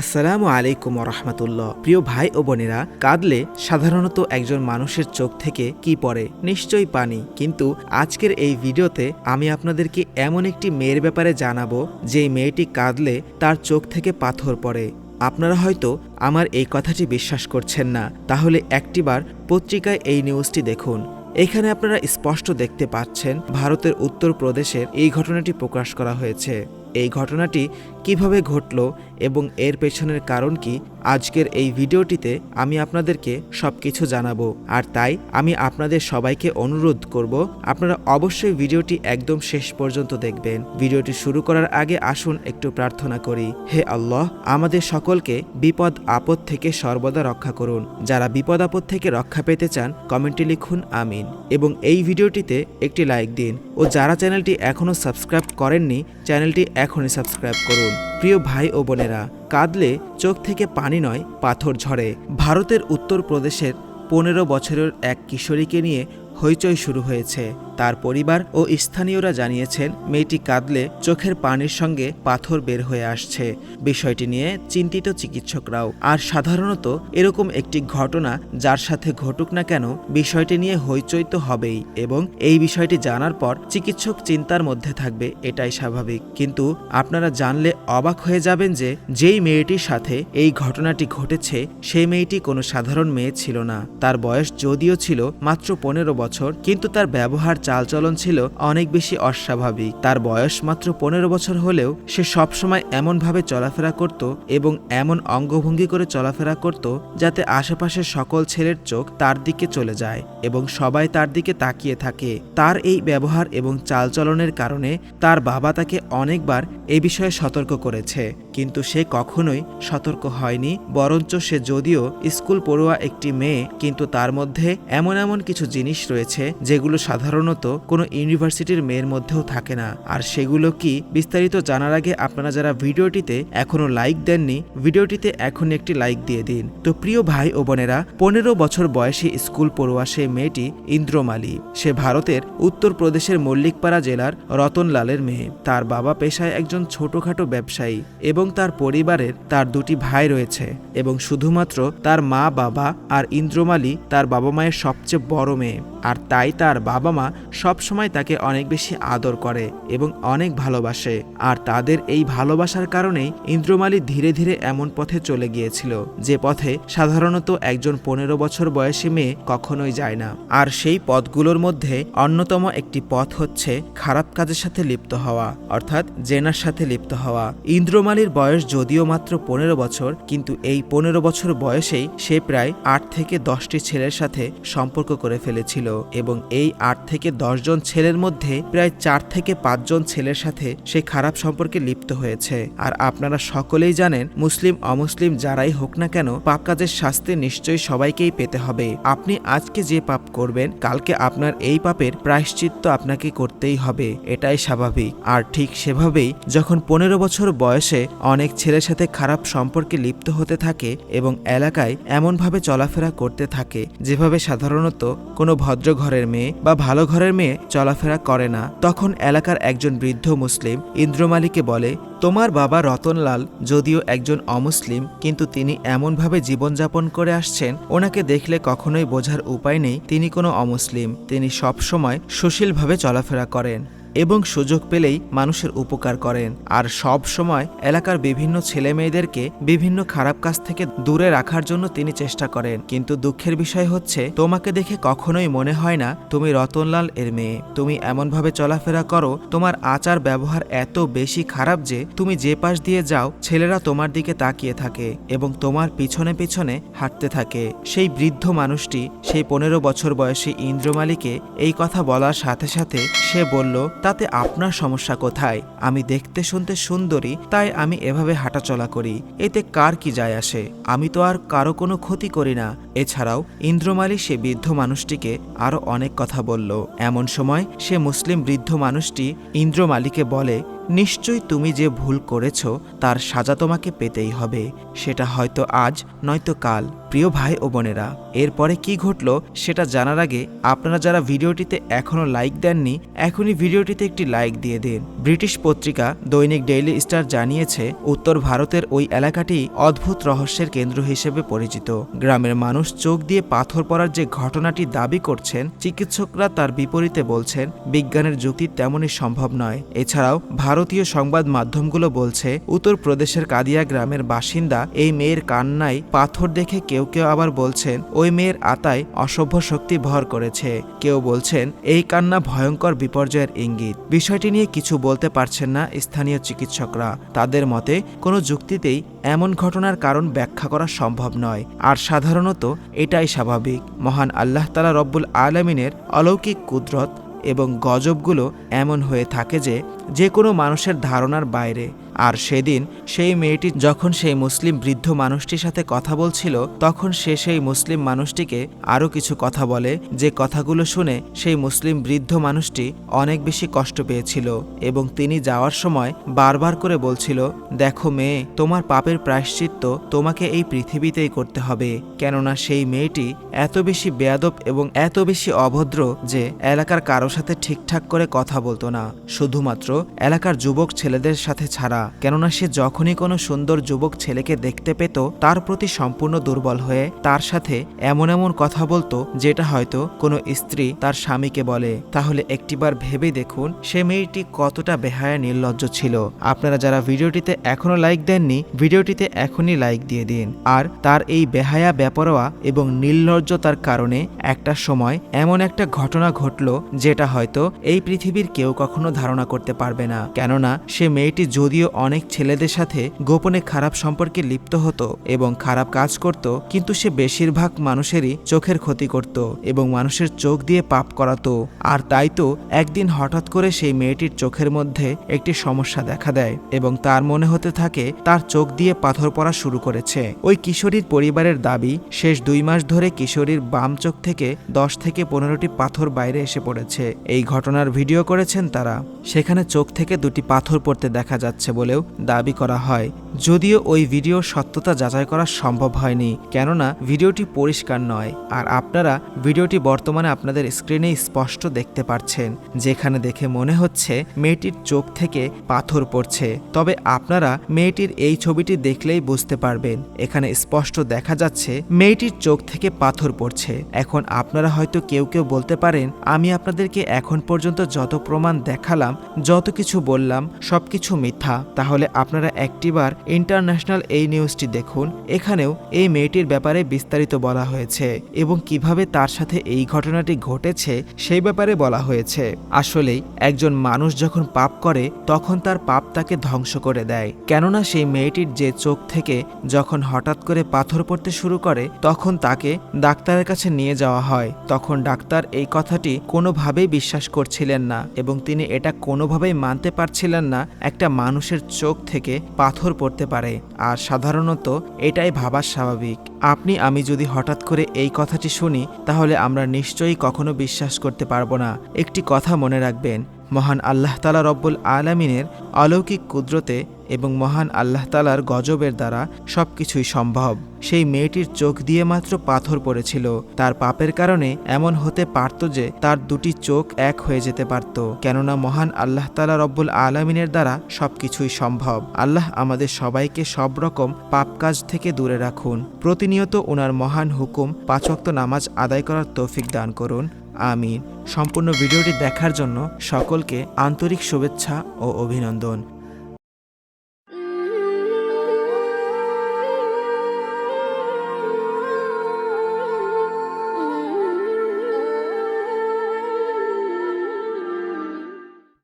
আসসালামু আলাইকুম রহমতুল্লাহ। প্রিয় ভাই ও বোনেরা, কাঁদলে সাধারণত একজন মানুষের চোখ থেকে কি পড়ে? নিশ্চয়ই পানি। কিন্তু আজকের এই ভিডিওতে আমি আপনাদেরকে এমন একটি মেয়ের ব্যাপারে জানাব, যেই মেয়েটি কাঁদলে তার চোখ থেকে পাথর পড়ে। আপনারা হয়তো আমার এই কথাটি বিশ্বাস করছেন না। তাহলে একটিবার পত্রিকায় এই নিউজটি দেখুন। এখানে আপনারা স্পষ্ট দেখতে পাচ্ছেন, ভারতের উত্তরপ্রদেশের এই ঘটনাটি প্রকাশ করা হয়েছে। এই ঘটনাটি কীভাবে ঘটল এবং এর পেছনের কারণ কি আজকের এই ভিডিওটিতে আমি আপনাদেরকে সব কিছু জানাব। আর তাই আমি আপনাদের সবাইকে অনুরোধ করব, আপনারা অবশ্যই ভিডিওটি একদম শেষ পর্যন্ত দেখবেন। ভিডিওটি শুরু করার আগে আসুন একটু প্রার্থনা করি। হে আল্লাহ, আমাদের সকলকে বিপদ আপদ থেকে সর্বদা রক্ষা করুন। যারা বিপদ আপদ থেকে রক্ষা পেতে চান, কমেন্টে লিখুন, আমিন। এবং এই ভিডিওটিতে একটি লাইক দিন। ও যারা চ্যানেলটি এখনও সাবস্ক্রাইব করেননি, চ্যানেলটি এখনই সাবস্ক্রাইব করুন। প্রিয় ভাই ও বোনেরা কাঁদলে চোখ থেকে পানি নয়, পাথর ঝরে। ভারতের উত্তরপ্রদেশের পনেরো বছরের এক কিশোরীকে নিয়ে হইচই শুরু হয়েছে। তার পরিবার ও স্থানীয়রা জানিয়েছেন, মেয়েটি কাঁদলে চোখের পানির সঙ্গে পাথর বের হয়ে আসছে। বিষয়টি নিয়ে চিন্তিত চিকিৎসকরাও। আর সাধারণত এরকম একটি ঘটনা যার সাথে ঘটুক না কেন, বিষয়টি নিয়ে হইচই তো হবেই এবং এই বিষয়টি জানার পর চিকিৎসক চিন্তার মধ্যে থাকবে, এটাই স্বাভাবিক। কিন্তু আপনারা জানলে অবাক হয়ে যাবেন যে যেই মেয়েটির সাথে এই ঘটনাটি ঘটেছে, সেই মেয়েটি কোনো সাধারণ মেয়ে ছিল না। তার বয়স যদিও ছিল মাত্র পনেরো বছর, কিন্তু তার ব্যবহার চালচলন ছিল অনেক বেশি অস্বাভাবিক। তার বয়স মাত্র পনেরো বছর হলেও সে সবসময় এমনভাবে চলাফেরা করত এবং এমন অঙ্গভঙ্গি করে চলাফেরা করত যাতে আশেপাশের সকল ছেলের চোখ তার দিকে চলে যায় এবং সবাই তার দিকে তাকিয়ে থাকে। তার এই ব্যবহার এবং চালচলনের কারণে তার বাবা তাকে অনেকবার এ বিষয়ে সতর্ক করেছে। কিন্তু সে কখনোই সতর্ক হয়নি, বরঞ্চ সে যদিও স্কুল পড়ুয়া একটি মেয়ে, কিন্তু তার মধ্যে এমন এমন কিছু জিনিস রয়েছে, যেগুলো সাধারণত কোনো ইউনিভার্সিটির মেয়ের মধ্যেও থাকে না। আর সেগুলো কি বিস্তারিত জানার আগে আপনারা যারা ভিডিওটিতে এখনও লাইক দেননি, ভিডিওটিতে এখন একটি লাইক দিয়ে দিন। তো প্রিয় ভাই ও বোনেরা, পনেরো বছর বয়সী স্কুল পড়ুয়া সে মেয়েটি ইন্দ্রমালী। সে ভারতের উত্তরপ্রদেশের মল্লিকপাড়া জেলার রতনলালের মেয়ে। তার বাবা পেশায় একজন ছোটখাটো ব্যবসায়ী এবং তার পরিবারের তার দুটি ভাই রয়েছে এবং শুধুমাত্র তার মা, বাবা আর ইন্দ্রমালী তার বাবা মায়ের সবচেয়ে বড় মেয়ে। আর তাই তার বাবা মা সবসময় তাকে অনেক বেশি আদর করে এবং অনেক ভালোবাসে। আর তাদের এই ভালোবাসার কারণেই ইন্দ্রমালী ধীরে ধীরে এমন পথে চলে গিয়েছিল, যে পথে সাধারণত একজন পনেরো বছর বয়সী মেয়ে কখনোই যায় না। আর সেই পথগুলোর মধ্যে অন্যতম একটি পথ হচ্ছে খারাপ কাজের সাথে লিপ্ত হওয়া, অর্থাৎ জেনার সাথে লিপ্ত হওয়া। ইন্দ্রমালীর বয়স যদিও মাত্র পনেরো বছর, কিন্তু এই পনেরো বছর বয়সেই সে প্রায় আট থেকে দশটি ছেলের সাথে সম্পর্ক করে ফেলেছিল এবং এই আট থেকে দশজন ছেলের মধ্যে প্রায় চার থেকে পাঁচজন ছেলের সাথে সে খারাপ সম্পর্কে লিপ্ত হয়েছে। আর আপনারা সকলেই জানেন, মুসলিম, অমুসলিম যারাই হোক না কেন, পাপ কাজের শাস্তি নিশ্চয়ই সবাইকেই পেতে হবে। আপনি আজকে যে পাপ করবেন, কালকে আপনার এই পাপের প্রায়শ্চিত্ত আপনাকে করতেই হবে। এটাই স্বাভাবিক। আর ঠিক সেভাবেই যখন পনেরো বছর বয়সে অনেক ছেলের সাথে খারাপ সম্পর্কে লিপ্ত হতে থাকে এবং এলাকায় এমনভাবে চলাফেরা করতে থাকে, যেভাবে সাধারণত কোনো ভদ্র ঘরের মেয়ে বা ভালো ঘরের মেয়ে চলাফেরা করে না। তখন এলাকার একজন বৃদ্ধ মুসলিম ইন্দ্রমালীকে বলে, তোমার বাবা রতনলাল যদিও একজন অমুসলিম, কিন্তু তিনি এমনভাবে জীবনযাপন করে আসছেন, ওনাকে দেখলে কখনোই বোঝার উপায় নেই, তিনি কোনো অমুসলিম। তিনি সবসময় সুশীলভাবে চলাফেরা করেন। এবং সুযোগ পেলেই মানুষের উপকার করেন। আর সব সময় এলাকার বিভিন্ন ছেলে মেয়েদেরকে বিভিন্ন খারাপ কাজ থেকে দূরে রাখার জন্য তিনি চেষ্টা করেন। কিন্তু দুঃখের বিষয় হচ্ছে, তোমাকে দেখে কখনোই মনে হয় না, তুমি রতনলাল এর মেয়ে। তুমি এমনভাবে চলাফেরা করো, তোমার আচার ব্যবহার এত বেশি খারাপ যে তুমি যে পাশ দিয়ে যাও, ছেলেরা তোমার দিকে তাকিয়ে থাকে এবং তোমার পিছনে পিছনে হাঁটতে থাকে। সেই বৃদ্ধ মানুষটি সেই পনেরো বছর বয়সী ইন্দ্রমালীকে এই কথা বলার সাথে সাথে সে বলল তাতে আপনার সমস্যা কোথায়? আমি দেখতে শুনতে সুন্দরী, তাই আমি এভাবে হাঁটাচলা করি। এতে কার কি যায় আসে? আমি তো আর কারও কোনো ক্ষতি করি না। এছাড়াও, ইন্দ্রমালী সে বৃদ্ধ মানুষটিকে আরও অনেক কথা বলল। এমন সময় সে মুসলিম বৃদ্ধ মানুষটি ইন্দ্রমালীকে বলে নিশ্চয়ই তুমি যে ভুল করেছ, তার সাজা তোমাকে পেতেই হবে। সেটা হয়তো আজ, নয়তো কাল। প্রিয় ভাই ও বোনেরা, এরপরে কি ঘটল সেটা জানার আগে আপনারা যারা ভিডিওটিতে এখনও লাইক দেননি, এখনই ভিডিওটিতে একটি লাইক দিয়ে দিন। ব্রিটিশ পত্রিকা দৈনিক ডেইলি স্টার জানিয়েছে, উত্তর ভারতের ওই এলাকাটি অদ্ভুত রহস্যের কেন্দ্র হিসেবে পরিচিত। গ্রামের মানুষ চোখ দিয়ে পাথর পড়ার যে ঘটনাটি দাবি করছেন, চিকিৎসকরা তার বিপরীতে বলছেন, বিজ্ঞানের যুক্তি তেমনই সম্ভব নয়। এছাড়াও ভারতীয় সংবাদ মাধ্যমগুলো বলছে, উত্তরপ্রদেশের কাদিয়া গ্রামের বাসিন্দা এই মেয়ের কান্নায় পাথর দেখে কেউ কেউ আবার বলছেন, ওই মেয়ের আতায় অসভ্য শক্তি ভর করেছে। কেউ বলছেন, এই কান্না ভয়ঙ্কর বিপর্যয়ের ইঙ্গিত। বিষয়টি নিয়ে কিছু বলতে পারছেন না স্থানীয় চিকিৎসকরা। তাদের মতে, কোনো যুক্তিতেই এমন ঘটনার কারণ ব্যাখ্যা করা সম্ভব নয়। আর সাধারণত এটাই স্বাভাবিক। মহান আল্লাহ তালা রব্বুল আলমিনের অলৌকিক কুদরত এবং গজবগুলো এমন হয়ে থাকে যে যে কোনো মানুষের ধারণার বাইরে। আর সেদিন সেই মেয়েটি যখন সেই মুসলিম বৃদ্ধ মানুষটির সাথে কথা বলছিল, তখন সে সেই মুসলিম মানুষটিকে আরও কিছু কথা বলে, যে কথাগুলো শুনে সেই মুসলিম বৃদ্ধ মানুষটি অনেক বেশি কষ্ট পেয়েছিল এবং তিনি যাওয়ার সময় বারবার করে বলছিল, দেখো মেয়ে, তোমার পাপের প্রায়শ্চিত্ত তোমাকে এই পৃথিবীতেই করতে হবে। কেননা সেই মেয়েটি এত বেশি বেয়াদব এবং এত বেশি অভদ্র যে এলাকার কারও সাথে ঠিকঠাক করে কথা বলতো না। শুধুমাত্র এলাকার যুবক ছেলেদের সাথে ছাড়া। কেননা সে যখনই কোনো সুন্দর যুবক ছেলেকে দেখতে পেত, তার প্রতি সম্পূর্ণ দুর্বল হয়ে তার সাথে এমন এমন কথা বলতো, যেটা হয়তো কোনো স্ত্রী তার স্বামীকে বলে। তাহলে একটিবার ভেবে দেখুন, সে মেয়েটি কতটা বেহায়া নির্লজ্জ ছিল। আপনারা যারা ভিডিওটিতে এখনও লাইক দেননি, ভিডিওটিতে এখনই লাইক দিয়ে দিন। আর তার এই বেহায়া বেপরোয়া এবং নির্লজ্জতার কারণে একটা সময় এমন একটা ঘটনা ঘটল, যেটা হয়তো এই পৃথিবীর কেউ কখনো ধারণা করতে পারবে না। কেননা সে মেয়েটি যদিও অনেক ছেলেদের সাথে গোপনে খারাপ সম্পর্কে লিপ্ত হতো এবং খারাপ কাজ করত, কিন্তু সে বেশিরভাগ মানুষেরই চোখের ক্ষতি করত এবং মানুষের চোখ দিয়ে পাপ করাতো। আর তাই তো একদিন হঠাৎ করে সেই মেয়েটির চোখের মধ্যে একটি সমস্যা দেখা দেয় এবং তার মনে হতে থাকে তার চোখ দিয়ে পাথর পড়া শুরু করেছে। ওই কিশোরীর পরিবারের দাবি, শেষ দুই মাস ধরে কিশোরীর বাম চোখ থেকে দশ থেকে পনেরোটি পাথর বাইরে এসে পড়েছে। এই ঘটনার ভিডিও করেছেন তারা। সেখানে চোখ থেকে দুটি পাথর পড়তে দেখা যাচ্ছে বলেও দাবি করা হয়। যদিও ওই ভিডিও সত্যতা যাচাই করা সম্ভব হয়নি, কেননা ভিডিওটি পরিষ্কার নয়। আর আপনারা ভিডিওটি বর্তমানে আপনাদের স্ক্রিনে স্পষ্ট দেখতে পাচ্ছেন যেখানে দেখে মনে হচ্ছে মেয়েটির চোখ থেকে পাথর পড়ছে। তবে আপনারা মেয়েটির এই ছবিটি দেখলেই বুঝতে পারবেন, এখানে স্পষ্ট দেখা যাচ্ছে মেয়েটির চোখ থেকে পাথর পড়ছে। এখন আপনারা হয়তো কেউ কেউ বলতে পারেন, আমি আপনাদেরকে এখন পর্যন্ত যত প্রমাণ দেখালাম, যত কিছু বললাম, সবকিছু মিথ্যা। তাহলে আপনারা একটিবার ইন্টারন্যাশনাল এই নিউজটি দেখুন। এখানেও এই মেয়েটির ব্যাপারে বিস্তারিত বলা হয়েছে এবং কীভাবে তার সাথে এই ঘটনাটি ঘটেছে সেই ব্যাপারে বলা হয়েছে। আসলেই একজন মানুষ যখন পাপ করে, তখন তার পাপ তাকে ধ্বংস করে দেয়। কেননা সেই মেয়েটির যে চোখ থেকে যখন হঠাৎ করে পাথর পড়তে শুরু করে, তখন তাকে ডাক্তারের কাছে নিয়ে যাওয়া হয়। তখন ডাক্তার এই কথাটি কোনোভাবেই বিশ্বাস করছিলেন না এবং তিনি এটা কোনোভাবেই মানতে পারছিলেন না। একটা মানুষের চোখ থেকে পাথর পড়তে পারে, আর সাধারণত এটাই ভাবা স্বাভাবিক। আপনি, আমি যদি হঠাৎ করে এই কথাটি শুনি, তাহলে আমরা নিশ্চয়ই কখনো বিশ্বাস করতে পারব না। একটি কথা মনে রাখবেন মহান আল্লাহ তালা রব্বুল আলামিনের অলৌকিক কুদরতে এবং মহান আল্লাহ তালার গজবের দ্বারা সব কিছুই সম্ভব। সেই মেয়েটির চোখ দিয়ে মাত্র পাথর পড়েছিল। তার পাপের কারণে এমন হতে পারত যে তার দুটি চোখ এক হয়ে যেতে পারত। কেননা মহান আল্লাহ তালা রব্বুল আলমিনের দ্বারা সব কিছুই সম্ভব। আল্লাহ আমাদের সবাইকে সব রকম পাপ কাজ থেকে দূরে রাখুন। প্রতিনিয়ত ওনার মহান হুকুম পাঁচক্ত নামাজ আদায় করার তৌফিক দান করুন। আমিন। সম্পূর্ণ ভিডিওটি দেখার জন্য সকলকে আন্তরিক শুভেচ্ছা ও অভিনন্দন।